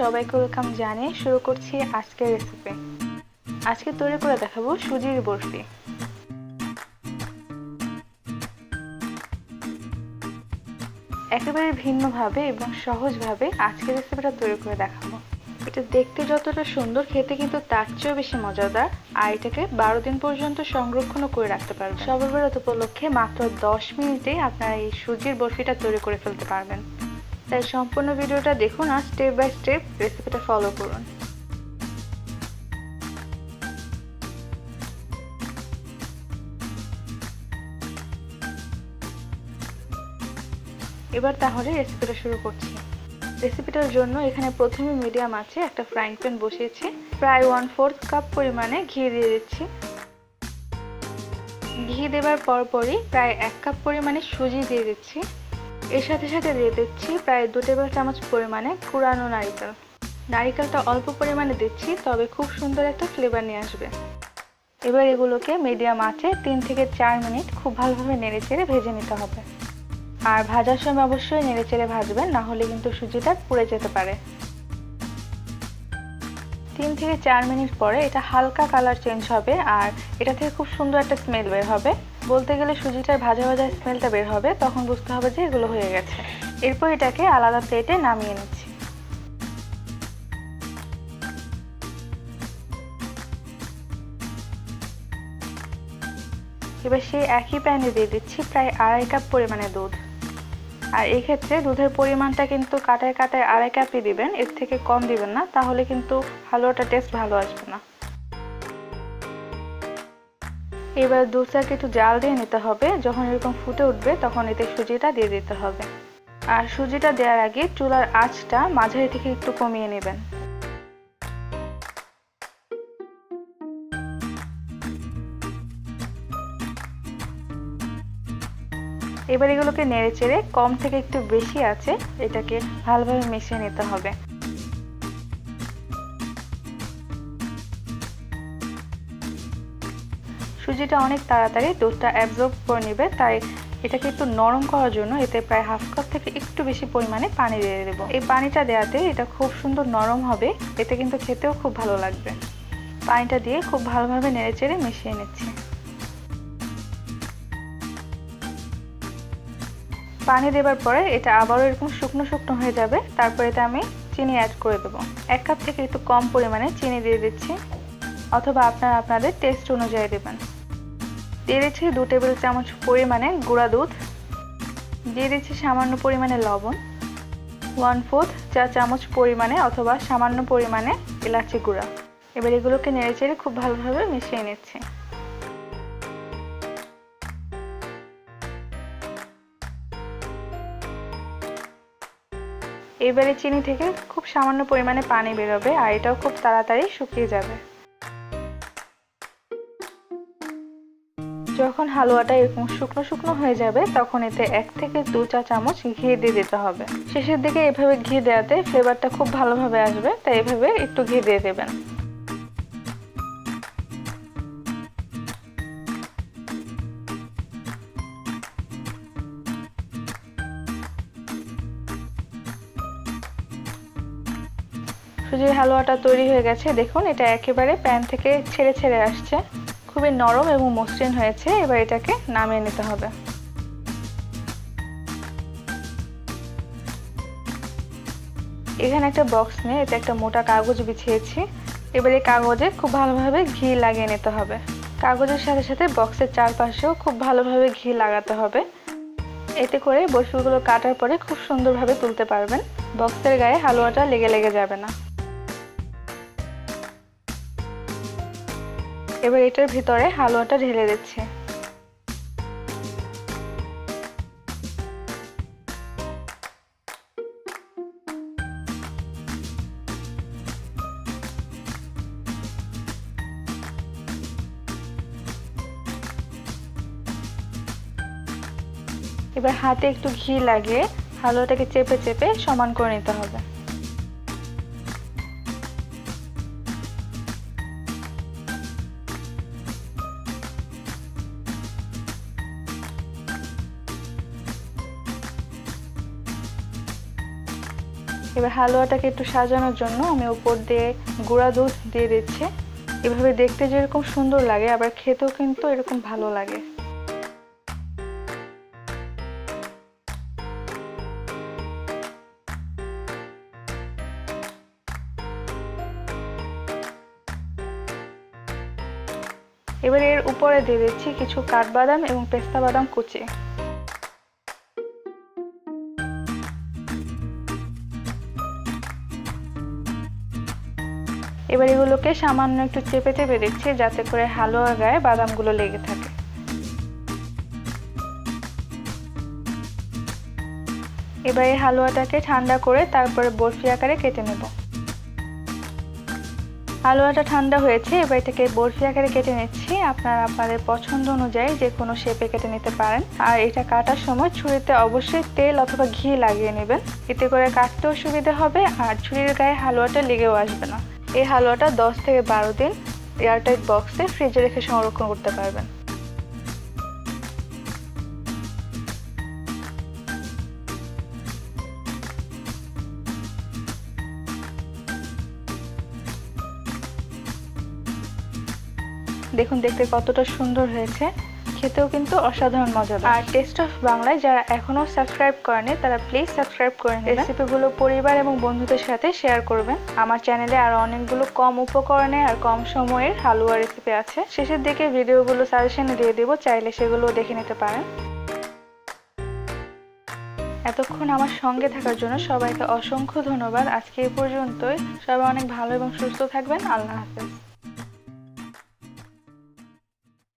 সবাইকে ওয়েলকাম জানিয়ে শুরু করছি আজকের রেসিপি আজকে তৈরি করে দেখাবো সুজির বরফি। একেবারে ভিন্নভাবে এবং সহজভাবে আজকের রেসিপিটা তৈরি করে দেখাবো। এটা দেখতে যতটা সুন্দর, খেতে কিন্তু তার চেয়েও বেশি মজাদার। আর এটাকে বারো দিন পর্যন্ত সংরক্ষণও করে রাখতে পারবেন। সবার উপলক্ষে মাত্র দশ মিনিটে আপনারা এই সুজির বরফিটা তৈরি করে ফেলতে পারবেন। তাই সম্পূর্ণ ভিডিওটা দেখুন আর স্টেপ বাই স্টেপ রেসিপিটা ফলো করুন। এবার তাহলে রেসিপিটা শুরু করছি। রেসিপিটার জন্য এখানে প্রথমে মিডিয়াম আছে, একটা ফ্রাইং প্যান বসিয়েছি। প্রায় ওয়ান ফোর্থ কাপ পরিমাণে ঘি দিয়ে দিচ্ছি। ঘি দেবার পরপরই প্রায় এক কাপ পরিমাণে সুজি দিয়ে দিচ্ছি। এর সাথে সাথে দিয়ে দিচ্ছি প্রায় দু টেবিল চামচ পরিমাণে কুড়ানো নারিকেল। নারিকেলটা অল্প পরিমাণে দিচ্ছি, তবে খুব সুন্দর একটা ফ্লেভার নিয়ে আসবে। এবার এগুলোকে মিডিয়াম আঁচে তিন থেকে চার মিনিট খুব ভালোভাবে নেড়ে চেড়ে ভেজে নিতে হবে। আর ভাজার সময় অবশ্যই নেড়ে চেড়ে ভাজবেন, না হলে কিন্তু সুজিটা পুড়ে যেতে পারে। তিন থেকে চার মিনিট পরে এটা হালকা কালার চেঞ্জ হবে, আর এটা থেকে খুব সুন্দর একটা স্মেল বের হবে। বলতে গেলে সুজিটার ভাজা ভাজা স্মেলটা বের হবে, তখন বুঝতে হবে যে এগুলো হয়ে গেছে। এরপর এটাকে আলাদা প্লেটে নামিয়ে নিচ্ছি। এবার সেই একই প্যানে দিয়ে দিচ্ছি প্রায় আড়াই কাপ পরিমাণে দুধ। আর এক্ষেত্রে দুধের পরিমাণটা কিন্তু কাটায় কাটায় আড়াই কাপই দিবেন, এর থেকে কম দিবেন না, তাহলে কিন্তু হালুয়াটা টেস্ট ভালো আসবে না। এবার দু দুধটাকে একটু জাল দিয়ে নিতে হবে। যখন এরকম ফুটে উঠবে, তখন এতে সুজিটা দিয়ে দিতে হবে। আর সুজিটা দেওয়ার আগে চুলার আঁচটা মাঝারি থেকে একটু কমিয়ে নেবেন। এবার এগুলোকে নেড়ে চেড়ে কম থেকে একটু বেশি আছে, এটাকে ভালোভাবে মিশিয়ে নিতে হবে। সুজিটা অনেক তাড়াতাড়ি দুধটা অ্যাবজর্ব করে নেবে, তাই এটাকে একটু নরম করার জন্য এতে প্রায় হাফ কাপ থেকে একটু বেশি পরিমাণে পানি দিয়ে দেবো। এই পানিটা দেওয়াতে এটা খুব সুন্দর নরম হবে, এতে কিন্তু খেতেও খুব ভালো লাগবে। পানিটা দিয়ে খুব ভালোভাবে নেড়ে চেড়ে মিশিয়ে নিচ্ছি। পানি দেবার পরে এটা আবারও এরকম শুকনো শুকনো হয়ে যাবে, তারপরে এটা আমি চিনি অ্যাড করে দেবো। এক কাপ থেকে একটু কম পরিমাণে চিনি দিয়ে দিচ্ছি। অথবা আপনারা আপনাদের টেস্ট অনুযায়ী দেবেন। দিয়ে দিচ্ছি দু টেবিল চামচ পরিমাণে গুঁড়া দুধ। দিয়ে দিচ্ছি সামান্য পরিমাণে লবণ। ওয়ান ফোর্থ চা চামচ পরিমাণে অথবা সামান্য পরিমাণে এলাচি গুঁড়া। এবার এগুলোকে নেড়ে চেড়ে খুব ভালোভাবে মিশিয়ে নিচ্ছি। এবারে চিনি থেকে খুব সামান্য পরিমাণে পানি বেরোবে আর এটাও খুব তাড়াতাড়ি শুকিয়ে যাবে। যখন হালুয়াটা এরকম শুকনো শুকনো হয়ে যাবে, তখন এতে এক থেকে দু চা চামচ ঘি দিয়ে দিতে হবে। শেষের দিকে এভাবে ঘি দেওয়াতে ফ্লেভারটা খুব ভালোভাবে আসবে, তাই এভাবে একটু ঘি দিয়ে দেবেন। সুজির হালুয়াটা তৈরি হয়ে গেছে, দেখুন এটা একেবারে প্যান থেকে ছেড়ে ছেড়ে আসছে। খুবই নরম এবং মসৃণ হয়েছে, এবার এটাকে নামিয়ে নিতে হবে। এখানে একটা বক্স নিয়ে এটা একটা মোটা কাগজ বিছিয়েছি। এবার এই কাগজে খুব ভালোভাবে ঘি লাগিয়ে নিতে হবে। কাগজের সাথে সাথে বক্সের চারপাশেও খুব ভালোভাবে ঘি লাগাতে হবে। এতে করে বসুগুলো কাটার পরে খুব সুন্দরভাবে তুলতে পারবেন। বক্সের গায়ে হালুয়াটা লেগে লেগে যাবে না। এবার এটার ভিতরে হালুয়াটা ঢেলে দিচ্ছি। এবার হাতে একটু ঘি লাগিয়ে হালুয়াটাকে চেপে চেপে সমান করে নিতে হবে। এবার হালুয়াটাকে একটু সাজানোর জন্য আমি উপর দিয়ে গুঁড়া দুধ দিয়ে দিচ্ছি। এভাবে দেখতে যেরকম সুন্দর লাগে, আবার খেতেও কিন্তু এরকম ভালো লাগে। এবার এর উপরে দিয়ে দিচ্ছি কিছু কাঠবাদাম এবং পেস্তা বাদাম কুচি। এবার এগুলোকে সামান্য একটু চেপে চেপে দিচ্ছি যাতে করে হালুয়া গায়ে বাদামগুলো লেগে থাকে। এবার এই হালুয়াটাকে ঠান্ডা করে তারপরে বরফি আকারে কেটে নেব। হালুয়াটা ঠান্ডা হয়েছে, এবার এটাকে বরফি আকারে কেটে নিচ্ছি। আপনারা আপনাদের পছন্দ অনুযায়ী যে কোনো শেপে কেটে নিতে পারেন। আর এটা কাটার সময় ছুরিতে অবশ্যই তেল অথবা ঘি লাগিয়ে নেবেন। এতে করে কাটতেও সুবিধা হবে, আর ছুরির গায়ে হালুয়াটা লেগেও আসবে না। এই হালুয়াটা দশ থেকে বারো দিন এয়ারটাইট বক্সে ফ্রিজে রেখে সংরক্ষণ করতে পারবেন। দেখুন, দেখতে কতটা সুন্দর হয়েছে। খেতেও কিন্তু অসাধারণ মজাদার আর টেস্ট অফ বাংলায় যারা এখনও সাবস্ক্রাইব করেনি তারা প্লিজ সাবস্ক্রাইব করে নেবেন রেসিপিগুলো পরিবার এবং বন্ধুদের সাথে শেয়ার করবেন। আমার চ্যানেলে আরও অনেকগুলো কম উপকরণে আর কম সময়ের হালুয়া রেসিপি আছে। শেষের দিকে ভিডিওগুলো সাজেশনে দিয়ে দেবো চাইলে সেগুলো দেখে নিতে পারেন। এতক্ষণ আমার সঙ্গে থাকার জন্য সবাইকে অসংখ্য ধন্যবাদ। আজকে এই পর্যন্তই। সবাই অনেক ভালো এবং সুস্থ থাকবেন। আল্লাহ হাফেজ।